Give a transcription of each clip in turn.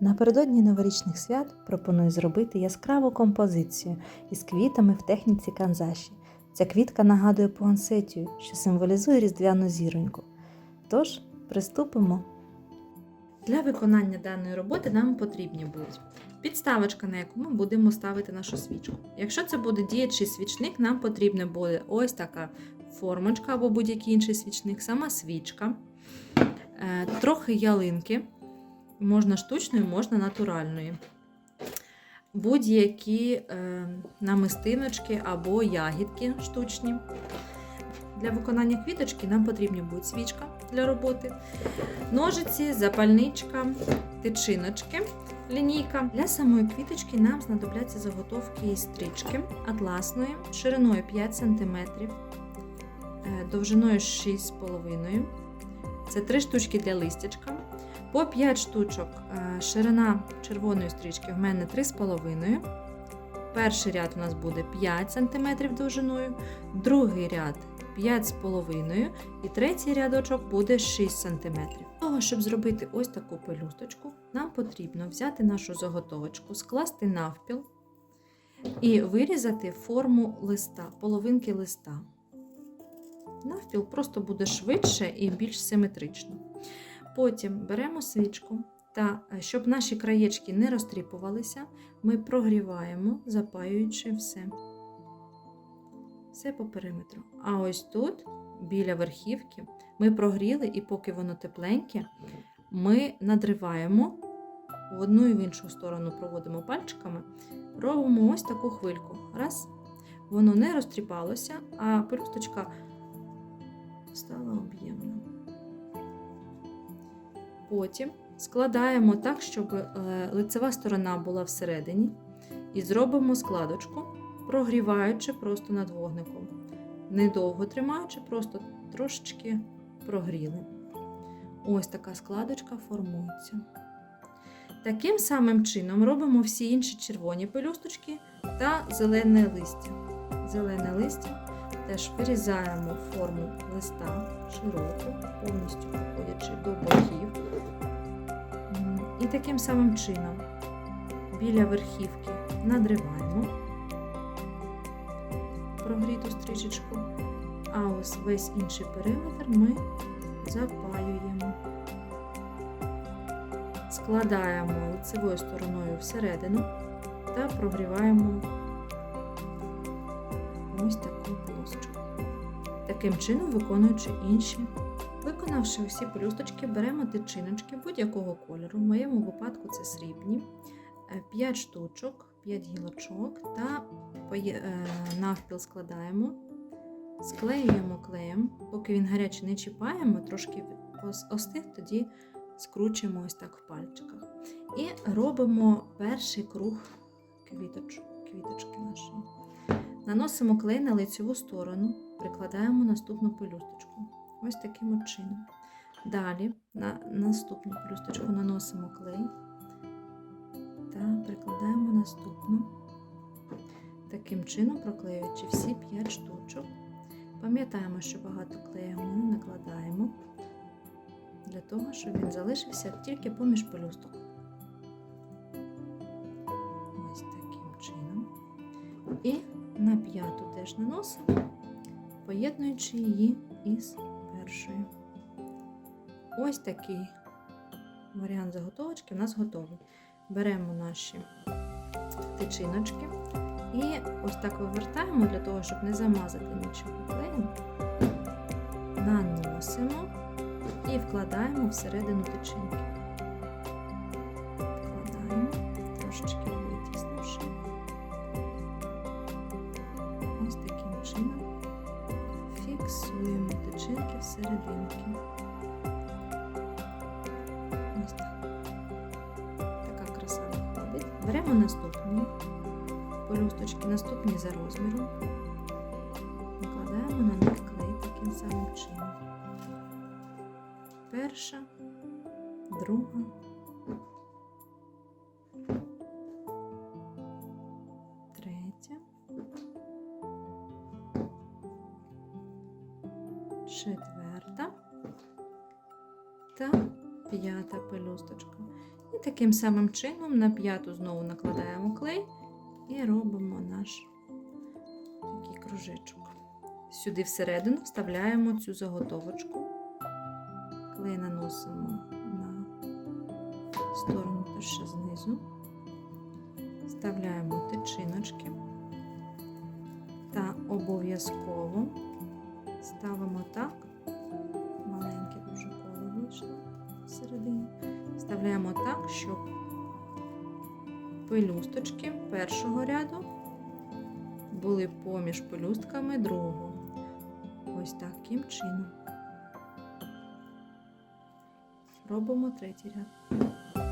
Напередодні новорічних свят пропоную зробити яскраву композицію із квітами в техніці канзаші. Ця квітка нагадує пуансетію, що символізує різдвяну зіроньку. Тож, приступимо. Для виконання даної роботи нам потрібні будуть підставочка, на яку ми будемо ставити нашу свічку. Якщо це буде діячий свічник, нам потрібна буде ось така формочка або будь-який інший свічник, сама свічка, е, трохи ялинки. Можна штучної, можна натуральної. Будь-які е, намистиночки або ягідки штучні. Для виконання квіточки нам потрібні буде свічка для роботи, ножиці, запальничка, тичиночки, лінійка. Для самої квіточки нам знадобляться заготовки із стрічки атласної, шириною 5 см, е, довжиною 6,5 Це 3 штучки для листячка. По 5 штучок е, ширина червоної стрічки в мене 3,5. Перший ряд у нас буде 5 см довжиною, другий ряд 5,5 і третій рядочок буде 6 см. Для того, щоб зробити ось таку пелюсточку, нам потрібно взяти нашу заготовочку, скласти навпіл і вирізати форму листа, половинки листа. Навпіл просто буде швидше і більш симетрично. Потім беремо свічку та, е, щоб наші краєчки не розтріпувалися, ми прогріваємо, запаюючи все. Все по периметру. А ось тут, біля верхівки, ми прогріли, і поки воно тепленьке, ми надриваємо в одну і в іншу сторону проводимо пальчиками, робимо ось таку хвильку. Раз. Воно не розтріпалося, а пелюсточка стала об'ємна. Потім складаємо так, щоб е, лицева сторона була всередині, і зробимо складочку, прогріваючи просто над вогником. Недовго тримаючи, просто трошечки прогріли. Ось така складочка формується. Таким самим чином робимо всі інші червоні пелюсточки та зелене листя. Зелене листя теж вирізаємо форму листа широку, повністю проходячи до боків. І таким самим чином біля верхівки надриваємо прогріту стрічечку, а ось весь інший периметр ми запаюємо. Складаємо лицевою стороною всередину та прогріваємо ось таку полосочку. Таким чином виконуючи інші. Виконавши усі пелюсточки, беремо тичиночки будь-якого кольору. В моєму випадку це срібні, 5 штучок, 5 гілочок та е, навпіл складаємо, склеюємо клеєм, поки він гарячий не чіпаємо, трошки остиг, тоді скручуємо ось так в пальчиках. І робимо перший круг квіточ, квіточки нашої. Наносимо клей на лицеву сторону, прикладаємо наступну пелюсточку. Ось таким от чином. Далі на наступну пелюсточку наносимо клей та прикладаємо наступну. Таким чином, проклеюючи всі 5 штучок. Пам'ятаємо, що багато клею ми не накладаємо для того, щоб він залишився тільки поміж пелюсток. Ось таким чином. І п'яту теж наносимо, поєднуючи її із першою. Ось такий варіант заготовочки у нас готовий. Беремо наші тичиночки і ось так вивертаємо для того, щоб не замазати нічого клеєм. Наносимо і вкладаємо всередину тичинки. Вкладаємо, трошечки витіснивши. Таким фіксуємо тичинки всерединки. Ось так. Така краса виходить. Беремо наступні пелюсточки, наступні за розміром. Накладаємо на них клей таким самим чином. Перша, друга. Четверта та п'ята пелюсточка. І таким самим чином на п'яту знову накладаємо клей і робимо наш такий кружечок. Сюди всередину вставляємо цю заготовочку. Клей наносимо на сторону перше знизу. Вставляємо тичиночки та обов'язково ставимо так, маленьке дуже коло вийшло всередині. Вставляємо так, щоб пелюсточки першого ряду були поміж пелюстками другого. Ось таким чином. Робимо третій ряд.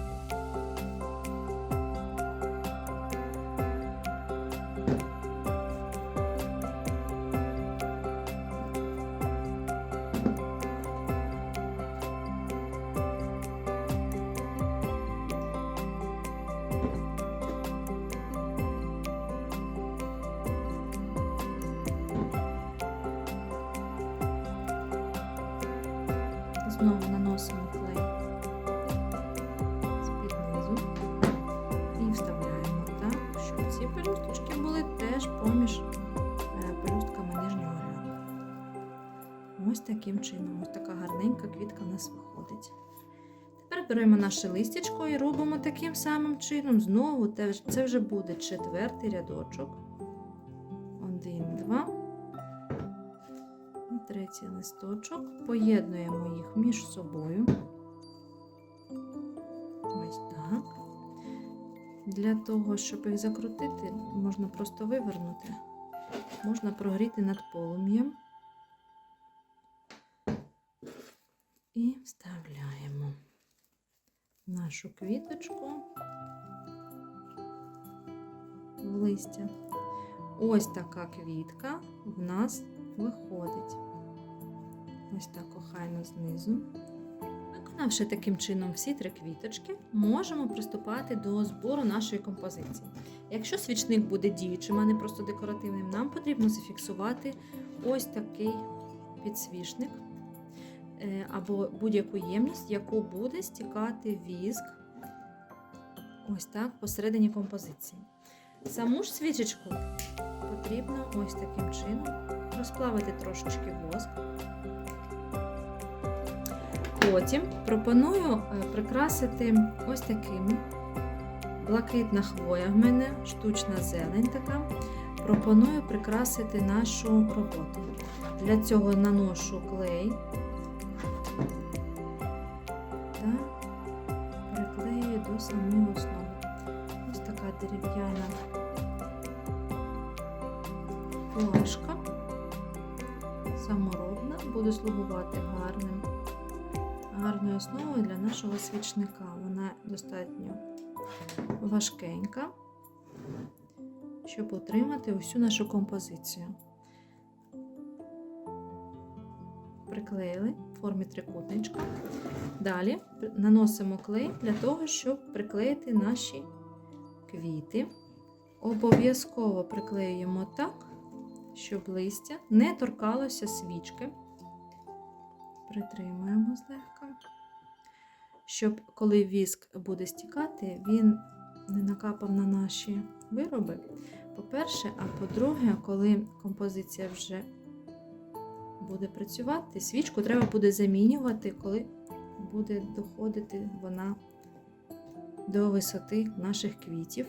Знову наносимо клей з-під низу і вставляємо так, щоб ці пелюсточки були теж поміж е, пелюстками нижнього ряду. Ось таким чином, ось така гарненька квітка в нас виходить. Тепер беремо наше листячко і робимо таким самим чином. Знову це вже буде четвертий рядочок. Один, два. Третій листочок. Поєднуємо їх між собою. Ось так. Для того, щоб їх закрутити, можна просто вивернути, можна прогріти над полум'ям. І вставляємо нашу квіточку в листя. Ось така квітка в нас виходить. Ось так охайно знизу. Виконавши таким чином всі три квіточки, можемо приступати до збору нашої композиції. Якщо свічник буде діючим, а не просто декоративним, нам потрібно зафіксувати ось такий підсвічник е, або будь-яку ємність, яку буде стікати віск ось так посередині композиції. Саму ж свічечку потрібно ось таким чином розплавити трошечки воск. Потім пропоную е, прикрасити ось такими. Блакитна хвоя в мене, штучна зелень така. Пропоную прикрасити нашу роботу. Для цього наношу клей та приклею до самої основи. Ось така дерев'яна флажка саморобна, буде слугувати гарним, гарною основою для нашого свічника. Вона достатньо важкенька, щоб отримати усю нашу композицію. Приклеїли в формі трикутничка. Далі наносимо клей для того, щоб приклеїти наші квіти. Обов'язково приклеюємо так, щоб листя не торкалося свічки. Притримуємо злегка, щоб коли віск буде стікати, він не накапав на наші вироби. По-перше, а по-друге, коли композиція вже буде працювати, свічку треба буде замінювати, коли буде доходити вона до висоти наших квітів.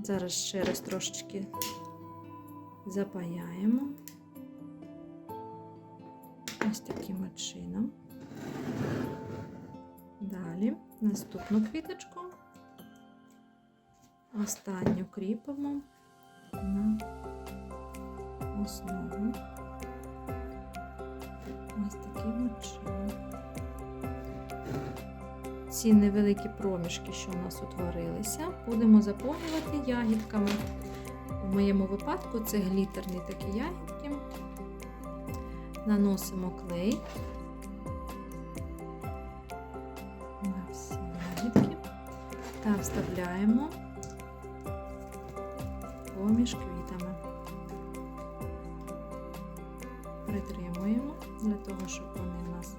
Зараз ще раз трошечки запаяємо ось таким чином. Далі наступну квіточку, останню кріпимо на основу. Ось таким чином. Ці невеликі проміжки, що у нас утворилися, будемо заповнювати ягідками. В моєму випадку це глітерні такі ягідки. Наносимо клей на всі ягідки та вставляємо поміж квітами. Притримуємо для того, щоб вони в нас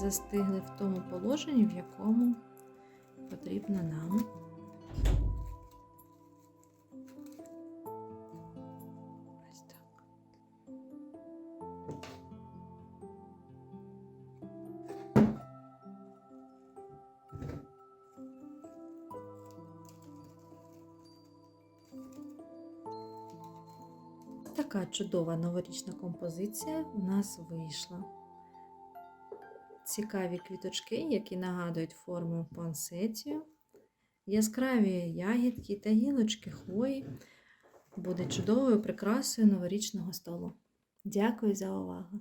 застигли в тому положенні, в якому потрібно нам. Така чудова новорічна композиція в нас вийшла. Цікаві квіточки, які нагадують форму пансетію, яскраві ягідки та гілочки хвої буде чудовою прикрасою новорічного столу. Дякую за увагу!